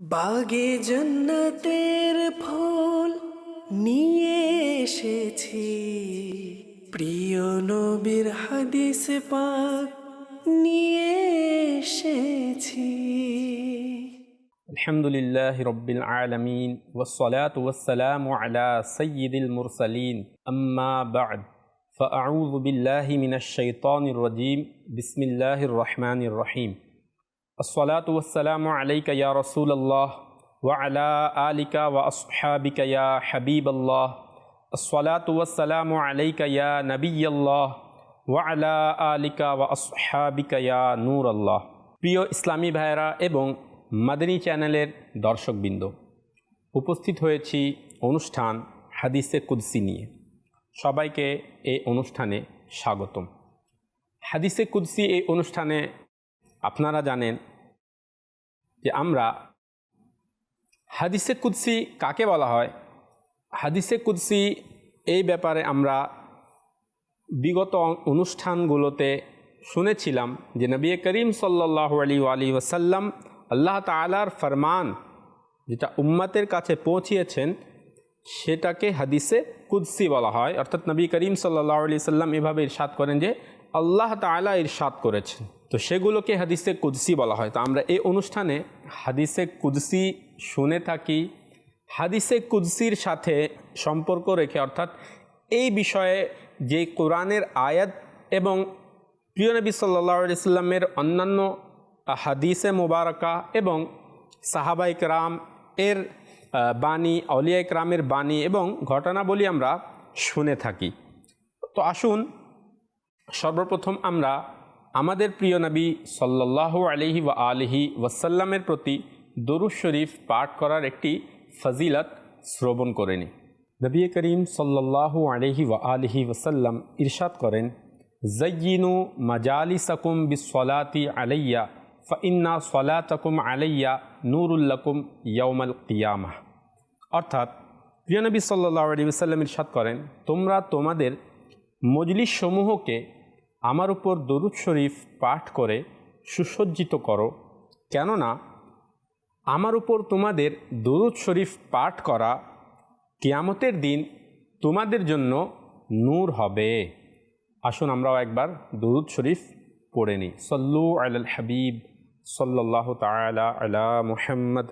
বাগে জন্নতের ফুল নিয়ে এসেছি প্রিয় নবীর হাদিস পাক নিয়ে এসেছি الحمد لله رب العالمين والصلاة والسلام على سيد المرسلين أما بعد فأعوذ بالله من الشيطان الرجيم بسم الله الرحمن الرحيم الصلاة والسلام عليك يا رسول الله وعلى آلك وأصحابك يا حبيب الله الصلاة والسلام عليك يا نبي الله وعلى آلك وأصحابك يا نور الله প্রিয় ইসলামী ভাইয়েরা এবং মাদানী চ্যানেলের দর্শকবৃন্দ উপস্থিত হয়েছি অনুষ্ঠান হাদিসে কুদসি নিয়ে সবাইকে এই অনুষ্ঠানে স্বাগতম হাদিসে কুদসি এই অনুষ্ঠানে আপনারা জানেন যে আমরা হাদিসে কুদসি কাকে বলা হয়? হাদিসে কুদসি এই ব্যাপারে আমরা বিগত অনুষ্ঠানগুলোতে শুনেছিলাম যে নবী করিম সাল্লাহ আলী আলী ওসাল্লাম আল্লাহ তালার ফরমান যেটা উম্মাতের কাছে পৌঁছিয়েছেন, সেটাকে হাদিসে কুদসি বলা হয়। অর্থাৎ নবী করিম সাল্লাহ আলি সাল্লাম এভাবে ইরশাদ করেন যে আল্লাহ তালা ইরশাদ করেছেন। তো সেগুলোকে হাদিসে কুদসি বলা হয়। তো আমরা এই অনুষ্ঠানে হাদিসে কুদসি শুনে থাকি। হাদিসে কুদসির সাথে সম্পর্ক রেখে, অর্থাৎ এই বিষয়ে যে কোরআনের আয়াত এবং প্রিয় নবী সাল্লাহ সাল্লামের অন্যান্য হাদিসে মুবারকা এবং সাহাবাই রাম এর বাণী অলিয়া ইকরামের বাণী এবং ঘটনাবলী আমরা শুনে থাকি। তো আসুন সর্বপ্রথম আমরা আমাদের প্রিয় নবী সাল্লাহ আলহি ওয়া আলহি ওয়াসাল্লামের প্রতি দরুদ শরীফ পাঠ করার একটি ফজিলত শ্রবণ করে নিই নবী করিম সাল্লাহ আলহি ওয়া আলহি ওয়াসাল্লাম ইরশাদ করেন জয়িনু মজালিসকুম বিসলাতি আলাইয়া ফইন্না সলাতকুম আলাইয়া নুরুল্লাকুম ইয়ৌমাল কিয়ামা অর্থাৎ প্রিয় নবী সাল্লাহ আলী সাল্লাম ইরশাদ করেন, তোমরা তোমাদের মজলিস সমূহকে আমার উপর দরুদ শরীফ পাঠ করে সুসজ্জিত করো। কেননা আমার উপর তোমাদের দরুদ শরীফ পাঠ করা কিয়ামতের দিন তোমাদের জন্য নূর হবে। আসুন আমরাও একবার দরুদ শরীফ পড়ে নিই। সল্লু আল হাবিব সাল্লাহ তালা মুহাম্মদ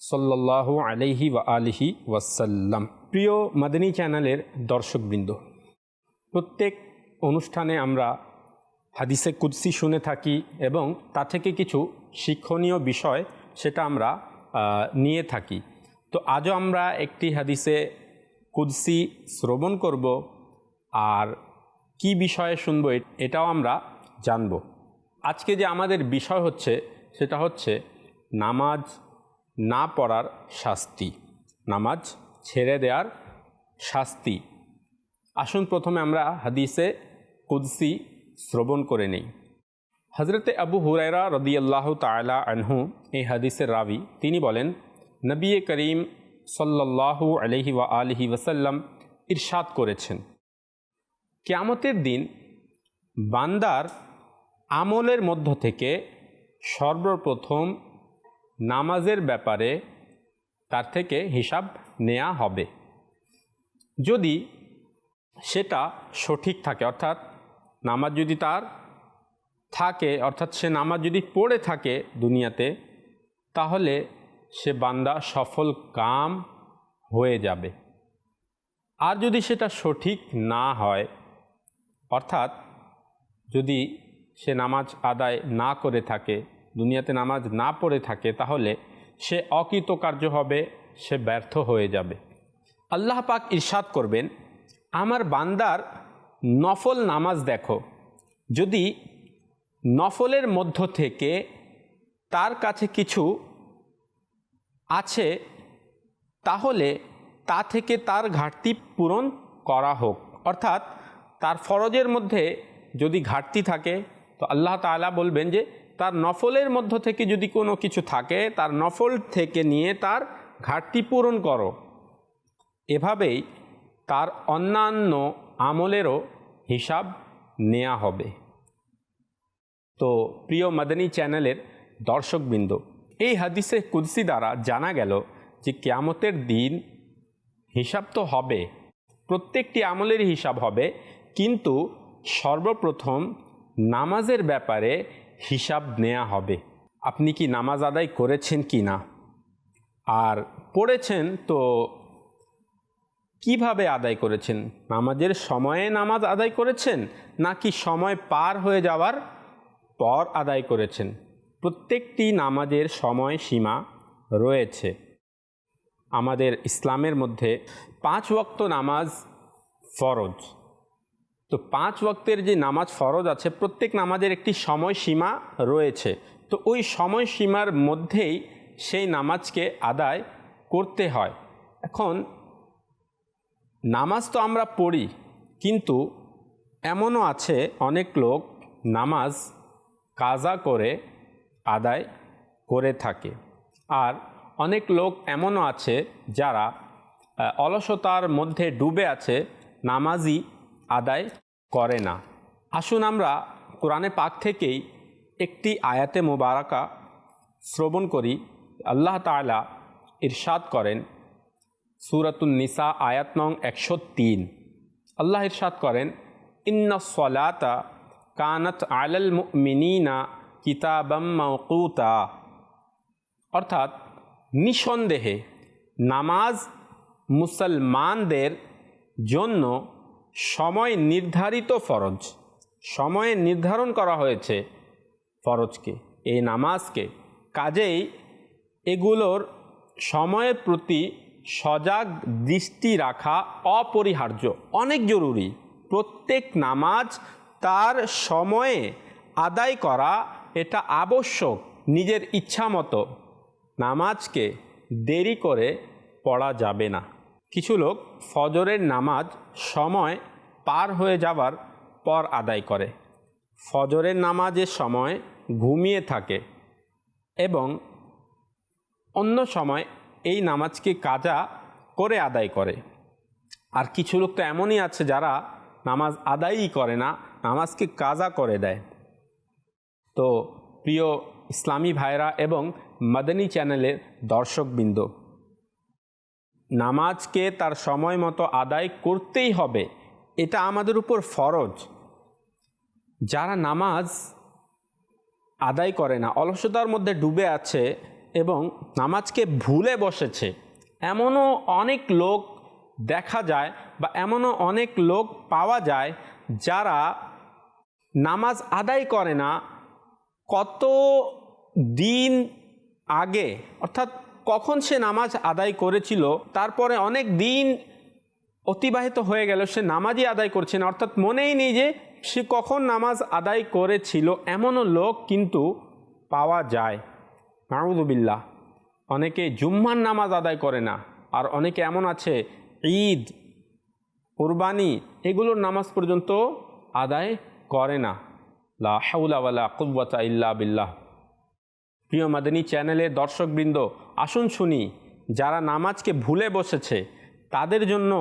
সাল্লাহ আলহি ওয়া আলিহি ওয়াসাল্লাম। প্রিয় মাদানী চ্যানেলের দর্শকবৃন্দ, প্রত্যেক অনুষ্ঠানে আমরা হাদিসে কুদ্সি শুনে থাকি এবং তা থেকে কিছু শিক্ষণীয় বিষয় সেটা আমরা নিয়ে থাকি। তো আজও আমরা একটি হাদিসে কুদ্সি শ্রবণ করব আর কি বিষয়ে শুনব এটাও আমরা জানব। আজকে যে আমাদের বিষয় হচ্ছে, সেটা হচ্ছে নামাজ না পড়ার শাস্তি, নামাজ ছেড়ে দেওয়ার শাস্তি। আসুন প্রথমে আমরা হাদিসে কুদসি শ্রবণ করে নেই। হজরতে আবু হুরায়রা রদিয়াল্লাহ তালা আনহু এই হাদিসের রাবি, তিনি বলেন, নবী করিম সাল্লাল্লাহু আলহি ওয়া আলহি ওসাল্লাম ইরশাদ করেছেন। কেয়ামতের দিন বান্দার আমলের মধ্য থেকে সর্বপ্রথম নামাজের ব্যাপারে তার থেকে হিসাব নেওয়া হবে। যদি সেটা সঠিক থাকে, অর্থাৎ নামাজ যদি তার থাকে, অর্থাৎ সে নামাজ যদি পড়ে থাকে দুনিয়াতে, তাহলে সে বান্দা সফল কাম হয়ে যাবে। আর যদি সেটা সঠিক না হয়, অর্থাৎ যদি সে নামাজ আদায় না করে থাকে, দুনিয়াতে নামাজ না পড়ে থাকে, তাহলে সে অকৃতকার্য হবে, সে ব্যর্থ হয়ে যাবে। আল্লাহ পাক ইরশাদ করবেন, আমার বান্দার নফল নামাজ দেখো। যদি নফলের মধ্য থেকে তার কাছে কিছু আছে, তাহলে তা থেকে তার ঘাটতি পূরণ করা হোক। অর্থাৎ তার ফরজের মধ্যে যদি ঘাটতি থাকে, তো আল্লাহ তাআলা বলবেন যে, তার নফলের মধ্য থেকে যদি কোনো কিছু থাকে, তার নফল থেকে নিয়ে তার ঘাটতি পূরণ করো। এভাবেই তার অন্যান্য আমলেরও হিসাব নেওয়া হবে। তো প্রিয় মাদানী চ্যানেলের দর্শকবৃন্দ, এই হাদিসে কুদসি দ্বারা জানা গেল যে কেয়ামতের দিন হিসাব তো হবে, প্রত্যেকটি আমলের হিসাব হবে, কিন্তু সর্বপ্রথম নামাজের ব্যাপারে হিসাব নেওয়া হবে। আপনি কি নামাজ আদায় করেছেন কি না? আর পড়েছেন তো কীভাবে আদায় করেছেন? নামাজের সময়ে নামাজ আদায় করেছেন, নাকি সময় পার হয়ে যাওয়ার পর আদায় করেছেন? প্রত্যেকটি নামাজের সময় সীমা রয়েছে। আমাদের ইসলামের মধ্যে পাঁচ ওয়াক্ত নামাজ ফরজ। তো পাঁচ ওয়াক্তের যে নামাজ ফরজ আছে, প্রত্যেক নামাজের একটি সময়সীমা রয়েছে। তো ওই সময়সীমার মধ্যেই সেই নামাজকে আদায় করতে হয়। এখন নামাজ তো আমরা পড়ি, কিন্তু এমনও আছে অনেক লোক নামাজ কাজা করে, আদায় করে থাকে। আর অনেক লোক এমনও আছে যারা অলসতার মধ্যে ডুবে আছে, নামাজই আদায় করে না। আসুন আমরা কোরআনে পাক থেকেই একটি আয়াতে মোবারকা শ্রবণ করি। আল্লাহ তাআলা ইরশাদ করেন সুরাতুন নিসা আয়াত নং একশো তিন। আল্লাহ ইরশাদ করেন, ইন্না সলাতা কানাত আলাল মিনিনা কিতাবাম মৌকুতা অর্থাৎ নিঃসন্দেহে নামাজ মুসলমানদের জন্য সময় নির্ধারিত ফরজ। সময়ে নির্ধারণ করা হয়েছে ফরজকে, এই নামাজকে। কাজেই এগুলোর সময়ের প্রতি সজাগ দৃষ্টি রাখা অপরিহার্য। অনেক জরুরি। প্রত্যেক নামাজ তার সময়ে আদায় করা এটা আবশ্যক নিজের ইচ্ছা মতো। নামাজকে দেরি করে পড়া যাবে না। কিছু লোক ফজরের নামাজ সময় পার হয়ে যাবার পর আদায় করে। ফজরের নামাজের সময় ঘুমিয়ে থাকে এবং অন্য সময় এই নামাজকে কাজা করে আদায় করে। আর কিছু লোক তো এমনই আছে যারা নামাজ আদায়ই করে না, নামাজকে কাজা করে দেয়। তো প্রিয় ইসলামী ভাইরা এবং মাদানী চ্যানেলের দর্শকবৃন্দ, নামাজকে তার সময় মতো আদায় করতেই হবে, এটা আমাদের উপর ফরজ। যারা নামাজ আদায় করে না, অলসতার মধ্যে ডুবে আছে এবং নামাজকে ভুলে বসেছে। এমনও অনেক লোক দেখা যায় বা এমনও অনেক লোক পাওয়া যায় যারা নামাজ আদায় করে না কত দিন আগে। অর্থাৎ কখন সে নামাজ আদায় করেছিল, তারপরে অনেক দিন অতিবাহিত হয়ে গেল, সে নামাজই আদায় করছে না। অর্থাৎ মনেই নেই যে সে কখন নামাজ আদায় করেছিল, এমনও লোক কিন্তু পাওয়া যায়। মাহমুদুবিল্লাহ অনেকে জুম্মার নামাজ আদায় করে না, আর অনেকে এমন আছে, ঈদ, কোরবানি, এগুলোর নামাজ পর্যন্ত আদায় করে না। লা হাউলা ওয়ালা কুব্বাতা ইল্লা বিল্লাহ। প্রিয় মাদিনী চ্যানেলের দর্শকবৃন্দ, আসুন শুনি, যারা নামাজকে ভুলে বসেছে, তাদের জন্য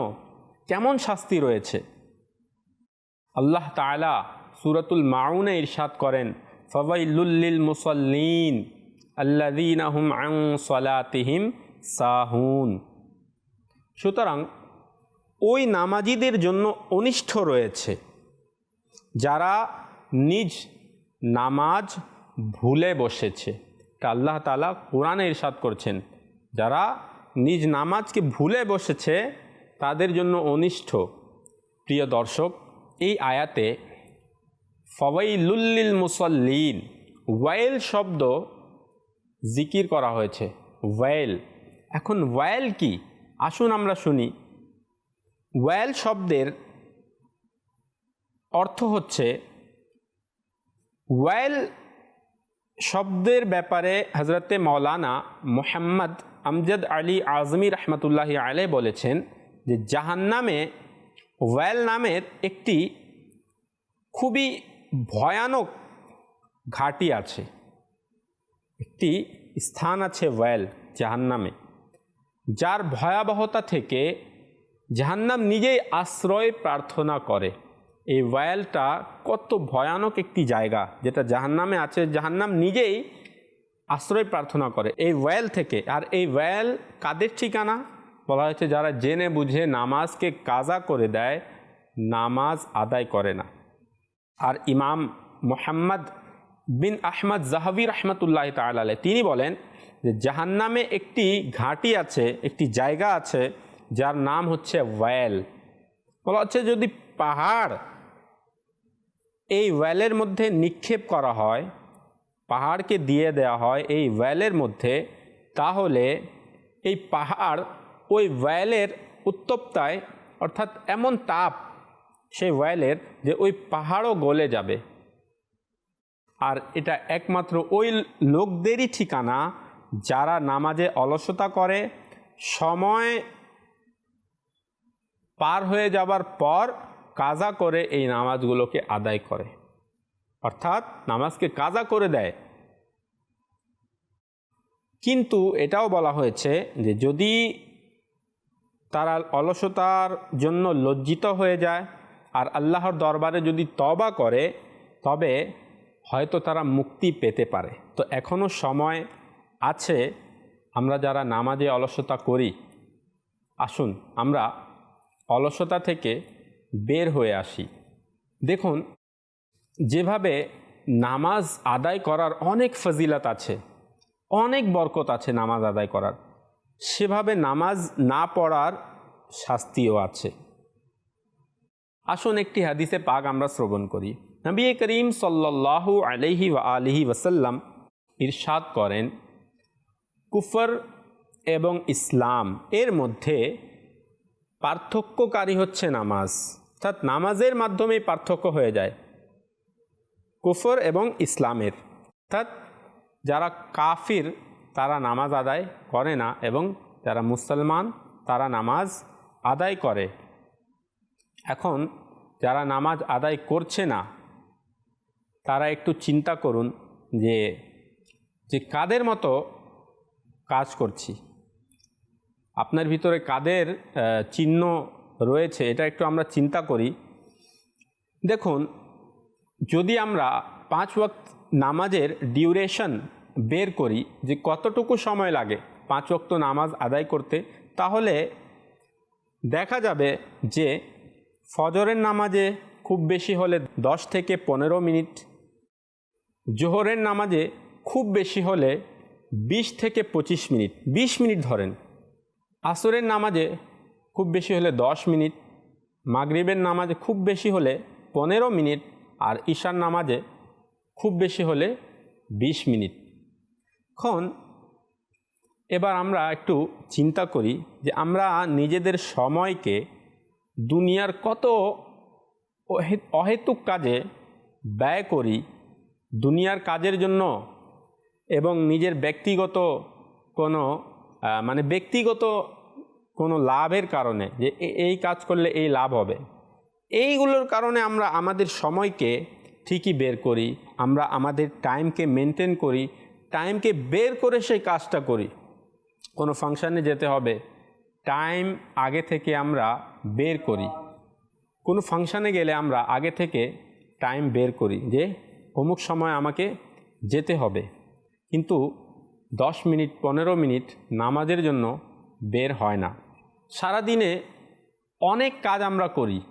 কেমন শাস্তি রয়েছে? আল্লাহ তাআলা সুরাতুল মাউনে ইরশাদ করেন ফওয়াইলুল্লিল মুসাল্লিন। আল্লাযীনা হুম আন সালাতিহিম সাহুন। সুতরাং ওই নামাজিদের জন্য অনিষ্ঠ রয়েছে। যারা নিজ নামাজ ভুলে বসেছে। তা আল্লাহ তালা কোরআনে ইরশাদ করছেন। যারা নিজ নামাজকে ভুলে বসেছে, তাদের জন্য অনিষ্ঠ। প্রিয় দর্শক, এই আয়াতে ফওয়াইলুল্লিল মুসল্লিন, ওয়াইল শব্দ জিকির করা হয়েছে। ওয়েল। এখন ওয়াইল কি? আসুন আমরা শুনি। ওয়াইল শব্দের অর্থ হচ্ছে, ওয়েল শব্দের ব্যাপারে হজরতে মৌলানা মোহাম্মদ আমজদ আলী আজমি রহমতুল্লাহি আলে বলেছেন যে জাহান্নামে ওয়েল নামের একটি খুবই ভয়ানক ঘাটি আছে। একটি স্থান আছে ওয়াইল জাহান্নামে। যার ভয়াবহতা থেকে জাহান্নাম নিজেই আশ্রয় প্রার্থনা করে। এই ওয়াইলটা কত ভয়ানক একটি জায়গা, যেটা জাহান্নামে আছে, জাহান্নাম নিজেই আশ্রয় প্রার্থনা করে। এই ওয়েল থেকে, আর এই ওয়েল কাদের ঠিকানা? বলা হয়েছে, যারা জেনে বুঝে নামাজকে কাজা করে দেয়, নামাজ আদায় করে না। আর ইমাম মোহাম্মদ বিন আহমদ জাহাবি রহমতুল্লাহ তালাই তিনি বলেন যে জাহান্নামে একটি ঘাঁটি আছে, একটি জায়গা আছে, যার নাম হচ্ছে ওয়েল। বলা হচ্ছে যদি পাহাড় এই ওয়েলের মধ্যে নিক্ষেপ করা হয়, পাহাড়কে দিয়ে দেওয়া হয় এই ওয়েলের মধ্যে, তাহলে এই পাহাড় ওই ওয়েলের উত্তপ্তায়, অর্থাৎ এমন তাপ সেই ওয়েলের যে ওই পাহাড়ও গলে যাবে। আর এটা একমাত্র ওই লোকদেরই ঠিকানা যারা নামাজে অলসতা করে, সময় পার হয়ে যাবার পর কাজা করে এই নামাজগুলোকে আদায় করে। অর্থাৎ নামাজকে কাজা করে দেয়। কিন্তু এটাও বলা হয়েছে যে যদি তারা অলসতার জন্য লজ্জিত হয়ে যায় আর আল্লাহর দরবারে যদি তবা করে, তবে হয়তো তারা মুক্তি পেতে পারে। তো এখনও সময় আছে আমরা যারা নামাজে অলসতা করি, আসুন আমরা অলসতা থেকে বের হয়ে আসি। দেখুন, যেভাবে নামাজ আদায় করার অনেক ফজিলত আছে, অনেক বরকত আছে নামাজ আদায় করার, সেভাবে নামাজ না পড়ার শাস্তিও আছে। আসুন একটি হাদিসে পাক আমরা শ্রবণ করি। নবী করিম সাল্লাল্লাহু আলহি ওয়া আলিহি ওয়াসাল্লাম ইরশাদ করেন, কুফর এবং ইসলাম এর মধ্যে পার্থক্যকারী হচ্ছে নামাজ। অর্থাৎ নামাজের মাধ্যমে পার্থক্য হয়ে যায়। কুফর এবং ইসলামের, অর্থাৎ যারা কাফির তারা নামাজ আদায় করে না এবং যারা মুসলমান তারা নামাজ আদায় করে। এখন যারা নামাজ আদায় করছে না তারা একটু চিন্তা করুন যে যে কাদের মতো কাজ করছি। আপনার ভিতরে কাদের চিহ্ন রয়েছে এটা একটু আমরা চিন্তা করি। দেখুন, যদি আমরা পাঁচ ওয়াক্ত নামাজের ডিউরেশন বের করি যে কতটুকু সময় লাগে পাঁচ ওয়াক্ত নামাজ আদায় করতে, তাহলে দেখা যাবে যে ফজরের নামাজে খুব বেশি হলে দশ থেকে পনেরো মিনিট জোহরের নামাজে খুব বেশি হলে বিশ থেকে পঁচিশ মিনিট, বিশ মিনিট ধরেন। আসরের নামাজে খুব বেশি হলে দশ মিনিট, মাগরিবের নামাজে খুব বেশি হলে পনেরো মিনিট আর ঈশার নামাজে খুব বেশি হলে বিশ মিনিট। এখন এবার আমরা একটু চিন্তা করি যে আমরা নিজেদের সময়কে দুনিয়ার কত অহেতুক কাজে ব্যয় করি দুনিয়ার কাজের জন্য এবং নিজের ব্যক্তিগত কোনো মানে ব্যক্তিগত কোনো লাভের কারণে, যে এই কাজ করলে এই লাভ হবে। এইগুলোর কারণে আমরা আমাদের সময়কে ঠিকই বের করি, আমরা আমাদের টাইমকে মেনটেন করি, টাইমকে বের করে সেই কাজটা করি। কোনো ফাংশানে যেতে হবে, টাইম আগে থেকে আমরা বের করি। কোনো ফাংশানে গেলে আমরা আগে থেকে টাইম বের করি, যে অমুক সময় আমাকে যেতে হবে। কিন্তু দশ মিনিট, পনেরো মিনিট নামাজের জন্য বের হয় না। সারাদিনে অনেক কাজ আমরা করি।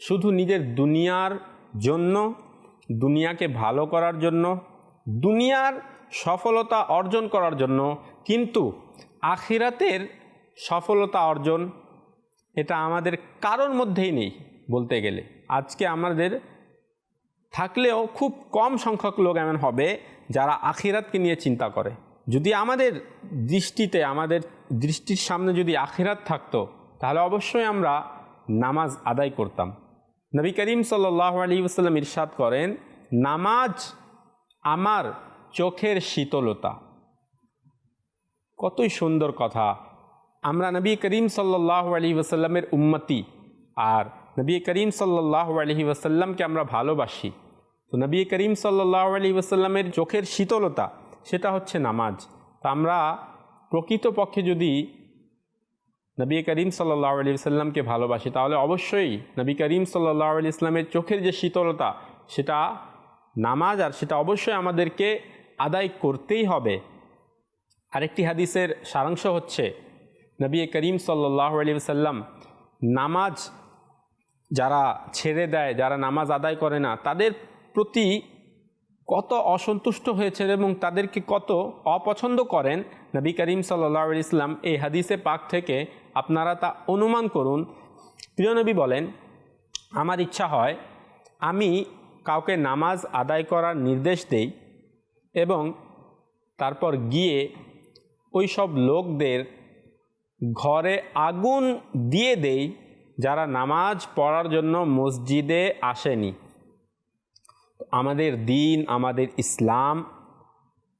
শুধু নিজের দুনিয়ার জন্য, দুনিয়াকে ভালো করার জন্য, দুনিয়ার সফলতা অর্জন করার জন্য, কিন্তু আখিরাতের সফলতা অর্জন এটা আমাদের কারোর মধ্যেই নেই বলতে গেলে। আজকে আমাদের থাকলেও খুব কম সংখ্যক লোক এমন হবে যারা আখিরাতকে নিয়ে চিন্তা করে। যদি আমাদের দৃষ্টিতে, আমাদের দৃষ্টির সামনে যদি আখিরাত থাকতো, তাহলে অবশ্যই আমরা নামাজ আদায় করতাম। নবী করিম সাল্লাহ আলী ওসাল্লাম ইরশাদ করেন, নামাজ আমার চোখের শীতলতা। কতই সুন্দর কথা। আমরা নবী করিম সাল্লাহ আলী ওসাল্লামের উম্মতি আর নবী করিম সাল্লাহ আলহি ওসাল্লামকে আমরা ভালোবাসি। তো নবী করিম সাল্লাহ আলী ওসাল্লামের চোখের শীতলতা, সেটা হচ্ছে নামাজ। তা আমরা প্রকৃতপক্ষে যদি নবী করিম সাল্লাহ আলী সাল্লামকে ভালোবাসি, তাহলে অবশ্যই নবী করিম সাল্লাহ আলী ইসলামের চোখের যে শীতলতা, সেটা নামাজ আর সেটা অবশ্যই আমাদেরকে আদায় করতেই হবে। আরেকটি হাদিসের সারাংশ হচ্ছে, নবী করিম সাল্লাহ আলী সাল্লাম নামাজ যারা ছেড়ে দেয়, যারা নামাজ আদায় করে না, তাদের প্রতি কত অসন্তুষ্ট হয়েছেন এবং তাদেরকে কত অপছন্দ করেন, নবী করিম সাল্লাহ ইসলাম এই হাদিসে পাক থেকে আপনারা তা অনুমান করুন। প্রিয় নবী বলেন, আমার ইচ্ছা হয় আমি কাউকে নামাজ আদায় করার নির্দেশ দেই এবং তারপর গিয়ে ওই সব লোকদের ঘরে আগুন দিয়ে দেই যারা নামাজ পড়ার জন্য মসজিদে আসেনি। আমাদের দিন, আমাদের ইসলাম,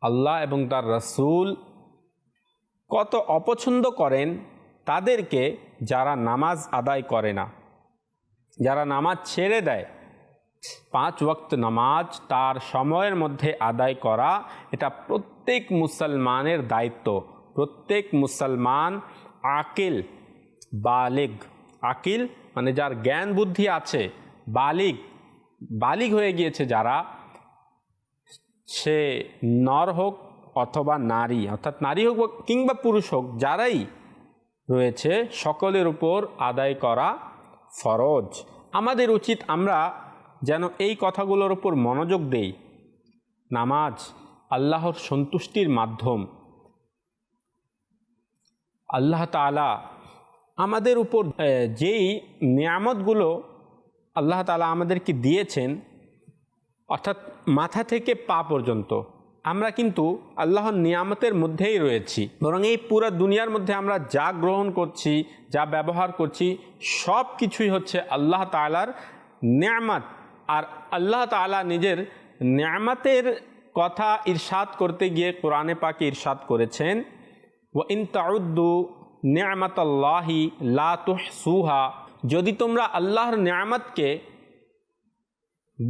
আল্লাহ এবং তার রসুল কত অপছন্দ করেন তাদেরকে যারা নামাজ আদায় করে না। যারা নামাজ ছেড়ে দেয়, পাঁচ ওয়াক্ত নামাজ তার সময়ের মধ্যে আদায় করা এটা প্রত্যেক মুসলমানের দায়িত্ব। প্রত্যেক মুসলমান আকিল, বালিগ। আকিল মানে যার জ্ঞান বুদ্ধি আছে, বালিগ। বালিগ হয়ে গিয়েছে যারা, সে নর হোক অথবা নারী, অর্থাৎ নারী হোক কিংবা পুরুষ হোক, যারাই রয়েছে, সকলের উপর আদায় করা ফরজ। আমাদের উচিত আমরা যেন এই কথাগুলোর উপর মনোযোগ দেই। নামাজ আল্লাহর সন্তুষ্টির মাধ্যম। আল্লাহ তালা আমাদের উপর যেই নিয়ামতগুলো আল্লাহ তালা আমাদেরকে দিয়েছেন, অর্থাৎ মাথা থেকে পা পর্যন্ত। আমরা কিন্তু আল্লাহর নিয়ামতের মধ্যেই রয়েছি। বরং এই পুরো দুনিয়ার মধ্যে আমরা যা গ্রহণ করছি, যা ব্যবহার করছি, সব কিছুই হচ্ছে আল্লাহ তালার নিয়ামত। আর আল্লাহ তালা নিজের নিয়ামতের কথা ইরশাদ করতে গিয়ে কোরআনে পাকে ইরশাদ করেছেন ও ইন তাউদ্দু নিয়ামতাল্লাহি লা তুহসুহা। যদি তোমরা আল্লাহর নিয়ামতকে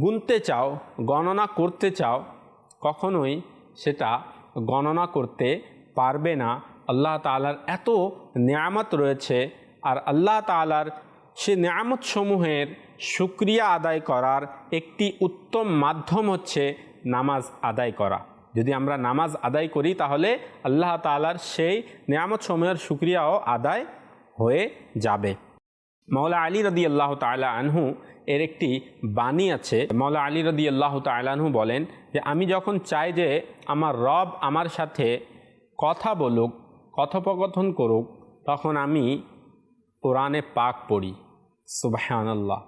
গুনতে চাও, গণনা করতে চাও, কখনোই সেটা গণনা করতে পারবে না। আল্লাহ তালার এত নিয়ামত রয়েছে আর আল্লাহ তালার সে নিয়ামত সমূহের সুক্রিয়া আদায় করার একটি উত্তম মাধ্যম হচ্ছে নামাজ আদায় করা। যদি আমরা নামাজ আদায় করি, তাহলে আল্লাহ তালার সেই নিয়ামত সমূহের সুক্রিয়াও আদায় হয়ে যাবে। মৌলা আলী রদি আল্লাহ তালা আনহু এর একটি বাণী আছে। মৌলা আলী রদি আল্লাহ তালাহু বলেন যে, আমি যখন চাই যে আমার রব আমার সাথে কথা বলুক, কথোপকথন করুক, তখন আমি কোরআনে পাক পড়ি। সুবাহান আল্লাহ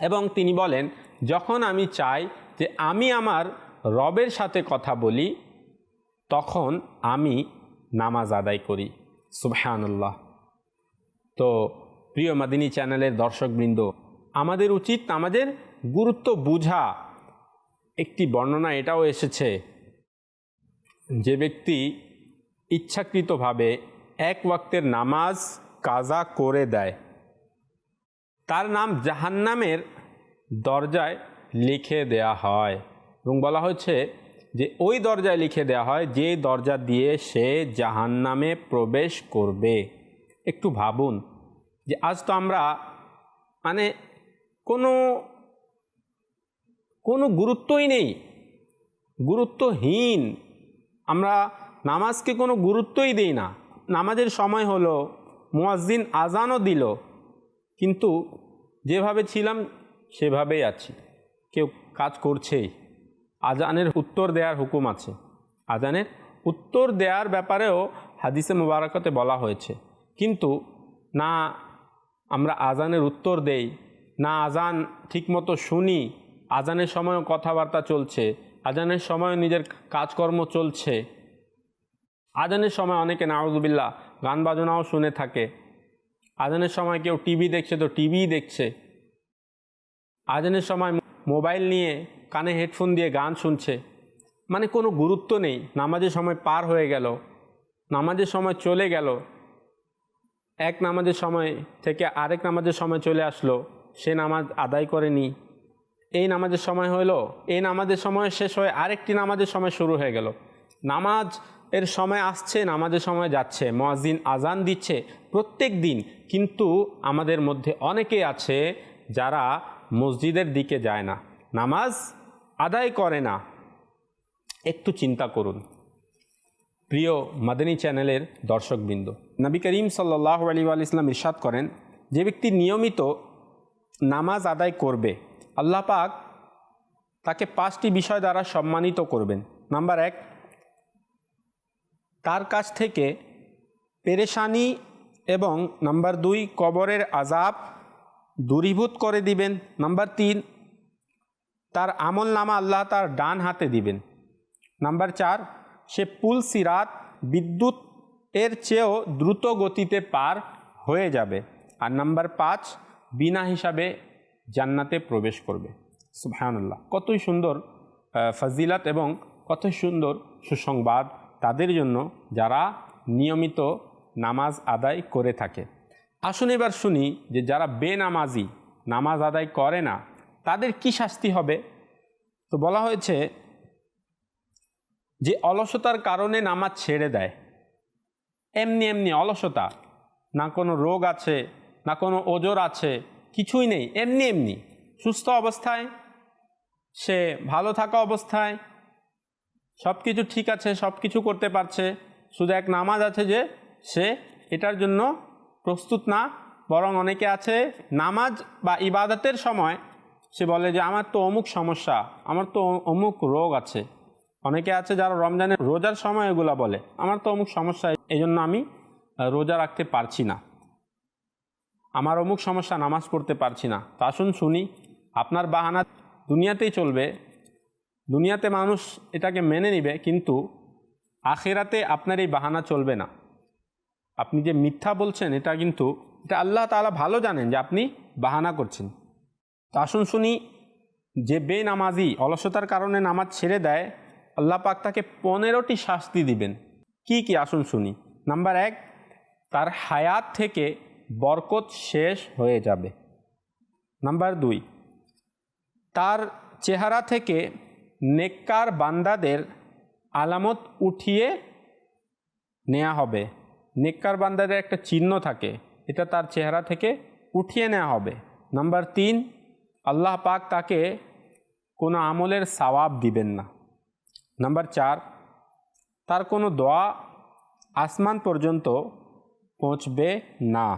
এবং তিনি বলেন, যখন আমি চাই যে আমি আমার রবের সাথে কথা বলি, তখন আমি নামাজ আদায় করি। সুবহানাল্লাহ। তো প্রিয় মাদিনী চ্যানেলের দর্শকবৃন্দ, আমাদের উচিত আমাদের গুরুত্ব বুঝা। একটি বর্ণনা এটাও এসেছে, যে ব্যক্তি ইচ্ছাকৃতভাবে এক ওয়াক্তের নামাজ কাজা করে দেয়, তার নাম জাহান্নামের দরজায় লিখে দেয়া হয় এবং বলা হচ্ছে যে ওই দরজায় লিখে দেওয়া হয় যে দরজা দিয়ে সে জাহান্নামে প্রবেশ করবে। একটু ভাবুন যে আজ তো আমরা মানে কোনো কোনো গুরুত্বই নেই। গুরুত্বহীন। আমরা নামাজকে কোনো গুরুত্বই দিই না। নামাজের সময় হলো, মুয়াজ্জিন আজানও দিল। কিন্তু যেভাবে ছিলাম, সেভাবেই আছি। কেউ কাজ করছেই। আজানের উত্তর দেওয়ার হুকুম আছে। আজানের উত্তর দেওয়ার ব্যাপারেও হাদিসে মুবারকতে বলা হয়েছে। কিন্তু না আমরা আজানের উত্তর দেই, না আজান ঠিকমতো শুনি, আজানের সময়ও কথাবার্তা চলছে, আজানের সময় নিজের কাজকর্ম চলছে। আজানের সময় অনেকে নাউজুবিল্লাহ গান বাজনাও শুনে থাকে। আজানের সময় কেউ টিভি দেখছে তো টিভিই দেখছে। আজানের সময় মোবাইল নিয়ে কানে হেডফোন দিয়ে গান শুনছে। মানে কোনো গুরুত্ব নেই, নামাজের সময় পার হয়ে গেল, নামাজের সময় চলে গেল। এক নামাজের সময় থেকে আরেক নামাজের সময় চলে আসলো, সে নামাজ আদায় করেনি। এই নামাজের সময় হলো এই নামাজের সময় শেষ হয়ে আরেকটি নামাজের সময় শুরু হয়ে গেল। নামাজ এর সময় আসছে, নামাজের সময় যাচ্ছে মোয়াজিন আজান দিচ্ছে প্রত্যেক দিন। কিন্তু আমাদের মধ্যে অনেকে আছে যারা মসজিদের দিকে যায় না, নামাজ আদায় করে না। একটু চিন্তা করুন। প্রিয় মাদানী চ্যানেলের দর্শকবৃন্দ নবী করিম সাল্লাহ আলী ইসলাম ইরশাদ করেন, যে ব্যক্তি নিয়মিত নামাজ আদায় করবে, আল্লাহ পাক তাকে পাঁচটি বিষয় দ্বারা সম্মানিত করবেন। নাম্বার এক, তার কাছ থেকে পেরেশানি এবং নাম্বার দুই, কবরের আজাব দূরীভূত করে দিবেন। নাম্বার তিন, তার আমল নামা আল্লাহ তার ডান হাতে দিবেন। নাম্বার চার, সে পুল সিরাত, বিদ্যুৎ এর চেয়েও দ্রুত গতিতে পার হয়ে যাবে। আর নাম্বার পাঁচ, বিনা হিসাবে জান্নাতে প্রবেশ করবে। সুবহানাল্লাহ। কতই সুন্দর ফাজিলাত এবং কতই সুন্দর সুসংবাদ তাদের জন্য যারা নিয়মিত নামাজ আদায় করে থাকে। আসুন এবার শুনি যে যারা বেনামাজি নামাজ আদায় করে না, তাদের কি শাস্তি হবে? তো বলা হয়েছে যে অলসতার কারণে নামাজ ছেড়ে দেয়। এমনি এমনি অলসতা। না কোনো রোগ আছে, না কোনো ওজোর আছে, কিছুই নেই, এমনি এমনি। সুস্থ অবস্থায়, সে ভালো থাকা অবস্থায় সব কিছু ঠিক আছে সব কিছু করতে পারছে। শুধু এক নামাজ আছে যে, সে এটার জন্য প্রস্তুত না, বরং অনেকে আছে, নামাজ বা ইবাদতের সময় সে বলে যে, আমার তো অমুক সমস্যা, আমার তো অমুক রোগ আছে। অনেকে আছে যারা রমজানের রোজার সময় এগুলা বলে। আমার তো অমুক সমস্যা এই জন্য আমি রোজা রাখতে পারছি না। আমার অমুক সমস্যা, নামাজ পড়তে পারছি না। তা আসুন শুনি, আপনার বাহানা দুনিয়াতেই চলবে। দুনিয়াতে মানুষ এটাকে মেনে নিবে, কিন্তু আখেরাতে আপনার এই বাহানা চলবে না। আপনি যে মিথ্যা বলছেন, এটা কিন্তু, এটা আল্লাহ তাআলা ভালো জানেন যে আপনি বাহানা করছেন। তা আসুন শুনি, যে বেনামাজি, অলসতার কারণে নামাজ ছেড়ে দেয় আল্লাহ পাক তাকে পনেরোটি শাস্তি দিবেন। কি কি? আসুন শুনি। নাম্বার এক, তার হায়াত থেকে বরকত শেষ হয়ে যাবে। নাম্বার দুই, তার চেহারা থেকে নেককার বান্দাদের আলামত উঠিয়ে নেওয়া হবে। নেককার বান্দাদের একটা চিহ্ন থাকে, এটা তার চেহারা থেকে উঠিয়ে নেওয়া হবে। নাম্বার তিন, আল্লাহ পাক তাকে কোনো আমলের সওয়াব দিবেন না। নাম্বার চার, তার কোনো দোয়া আসমান পর্যন্ত পৌঁছবে না।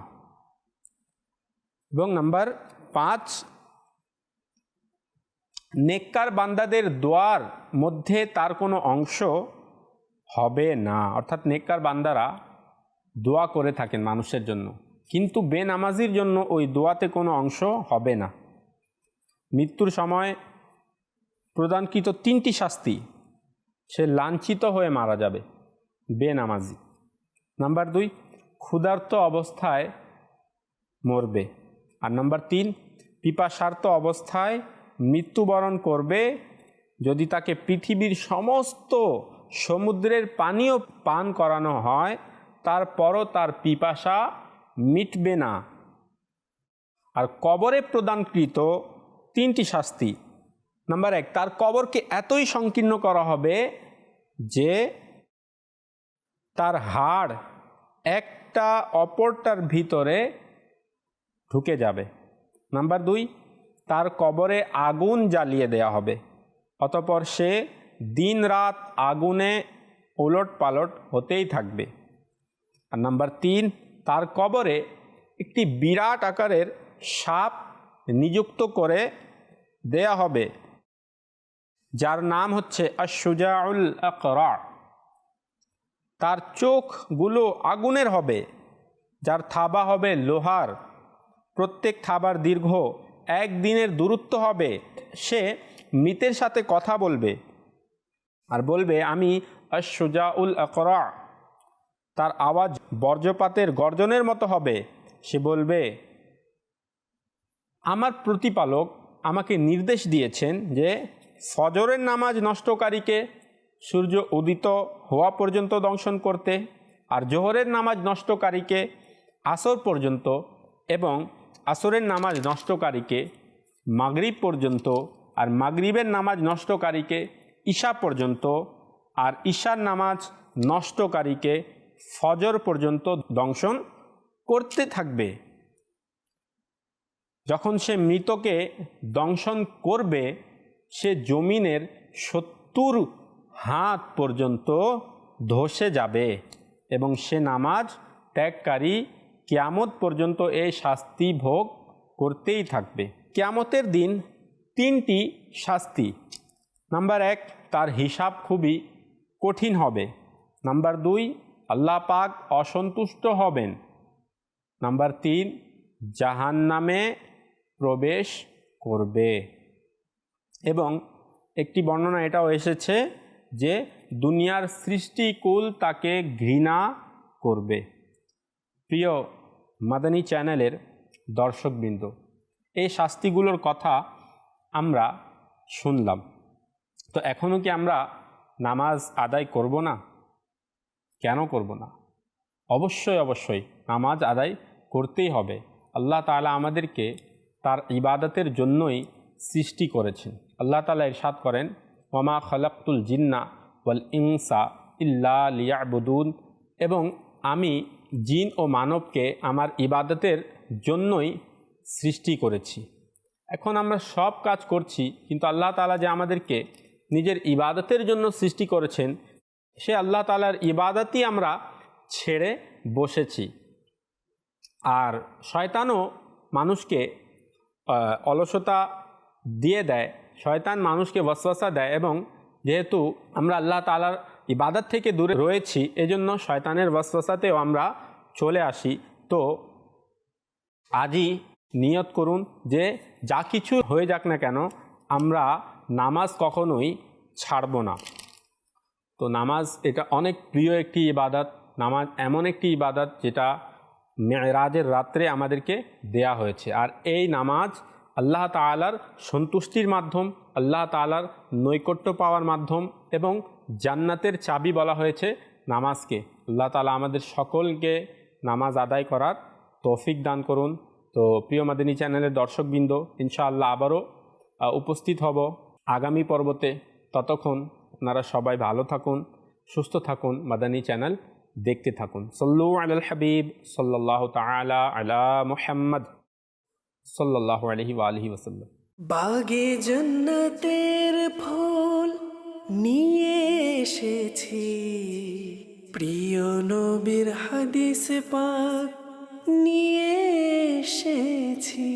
এবং নাম্বার পাঁচ, নেককার বান্দাদের দোয়ার মধ্যে তার কোনো অংশ হবে না। অর্থাৎ নেককার বান্দারা দোয়া করে থাকেন মানুষের জন্য। কিন্তু বেনামাজির জন্য ওই দোয়াতে কোনো অংশ হবে না। মৃত্যুর সময় প্রদানকৃত তিনটি শাস্তি সে লাঞ্ছিত হয়ে মারা যাবে। বেনামাজি। নাম্বার দুই, ক্ষুধার্ত অবস্থায় মরবে। আর নাম্বার তিন, পিপাসার্ত অবস্থায় মৃত্যুবরণ করবে যদি তাকে পৃথিবীর সমস্ত সমুদ্রের পানীয় পান করানো হয়, তারপরও তার পিপাসা মিটবে না। আর কবরে প্রদানকৃত তিনটি শাস্তি। নাম্বার এক, তার কবরকে এতই সংকীর্ণ করা হবে যে তার হাড় একটা অপরটার ভিতরে ঢুকে যাবে। নাম্বার দুই, তার কবরে আগুন জ্বালিয়ে দেয়া হবে। অতপর সে দিন রাত আগুনে ওলট পালট হতেই থাকবে। আর নাম্বার তিন, তার কবরে একটি বিরাট আকারের সাপ নিযুক্ত করে দেয়া হবে। যার নাম হচ্ছে আশুজাউল আকরা। তার চোখগুলো আগুনের হবে, যার থাবা হবে লোহার। প্রত্যেক থাবার দীর্ঘ এক দিনের দূরত্ব হবে, সে মৃতের সাথে কথা বলবে। আর বলবে, আমি আশুজাউল আকরা। তার আওয়াজ বর্জ্যপাতের গর্জনের মতো হবে। সে বলবে, আমার প্রতিপালক আমাকে নির্দেশ দিয়েছেন যে ফজরের নামাজ নষ্টকারীকে সূর্য উদিত হওয়া পর্যন্ত দংশন করতে আর জোহরের নামাজ নষ্টকারীকে আসর পর্যন্ত এবং আসরের নামাজ নষ্টকারীকে মাগরিব পর্যন্ত আর মাগরিবের নামাজ নষ্টকারীকে ঈশা পর্যন্ত আর ঈশার নামাজ নষ্টকারীকে ফজর পর্যন্ত দংশন করতে থাকবে। যখন সে মৃতকে দংশন করবে সে জমিনের সত্তর হাত পর্যন্ত ধসে যাবে এবং সে নামাজ ত্যাগকারী কিয়ামত পর্যন্ত এই শাস্তি ভোগ করতেই থাকবে। কিয়ামতের দিন তিনটি শাস্তি। নাম্বার এক, তার হিসাব খুবই কঠিন হবে। নাম্বার দুই, আল্লাহ পাক অসন্তুষ্ট হবেন। নাম্বার তিন জাহান নামে প্রবেশ করবে। এবং একটি বর্ণনা এটাও এসেছে যে দুনিয়ার সৃষ্টিকুল তাকে ঘৃণা করবে। প্রিয় মাদানী চ্যানেলের দর্শকবৃন্দ, এই শাস্তিগুলোর কথা আমরা শুনলাম। তো এখনও কি আমরা নামাজ আদায় করব না? কেন করব না? অবশ্যই অবশ্যই নামাজ আদায় করতেই হবে। আল্লাহ তাআলা আমাদেরকে তার ইবাদতের জন্যই সৃষ্টি করেছেন। আল্লাহ তাআলা ইরশাদ করেন ওমা খলাক্তুল জিন্না ওয়াল ইনসা ইল্লা লিয়াবুদুন এবং আমি জিন ও মানবকে আমার ইবাদতের জন্যই সৃষ্টি করেছি। এখন আমরা সব কাজ করছি, কিন্তু আল্লাহ তালা যে আমাদেরকে নিজের ইবাদতের জন্য সৃষ্টি করেছেন, সে আল্লাহ তালার ইবাদতই আমরা ছেড়ে বসেছি। আর শয়তানও মানুষকে অলসতা দিয়ে দেয়। শয়তান মানুষকে ওয়াসওয়াসা দেয় এবং যেহেতু আমরা আল্লাহ তালার ইবাদত থেকে দূরে রয়েছি, এজন্য শয়তানের ওয়াসওয়াসাতেও আমরা চলে আসি। তো আজই নিয়ত করুন যে যা কিছু হয়ে যাক না কেন, আমরা নামাজ কখনোই ছাড়ব না। তো নামাজ এটা অনেক প্রিয় একটি ইবাদত। নামাজ এমন একটি ইবাদত যেটা মেয়েরাজের রাত্রে আমাদেরকে দেয়া হয়েছে। আর এই নামাজ আল্লাহ তালার সন্তুষ্টির মাধ্যম, আল্লাহ তালার নৈকট্য পাওয়ার মাধ্যম এবং জান্নাতের চাবি বলা হয়েছে নামাজকে। আল্লাহ তালা আমাদের সকলকে নামাজ আদায় করার তৌফিক দান করুন। তো প্রিয় মাদিনী চ্যানেলের দর্শকবৃন্দ, ইনশাআল্লাহ আবারও উপস্থিত হব আগামী পর্বতে। ততক্ষণ আপনারা সবাই ভালো থাকুন, সুস্থ থাকুন, মাদানী চ্যানেল দেখতে থাকুন। সল্লু আল হাবিব সাল্লাহ তালা আলা মুহাম্মদ। সাল্লাহ আলহি আলহি ওসাল্লাম বাগে জন্নতের ফুল নিয়ে এসেছি। প্রিয় নবীর হাদিস পাক নিয়ে এসেছি।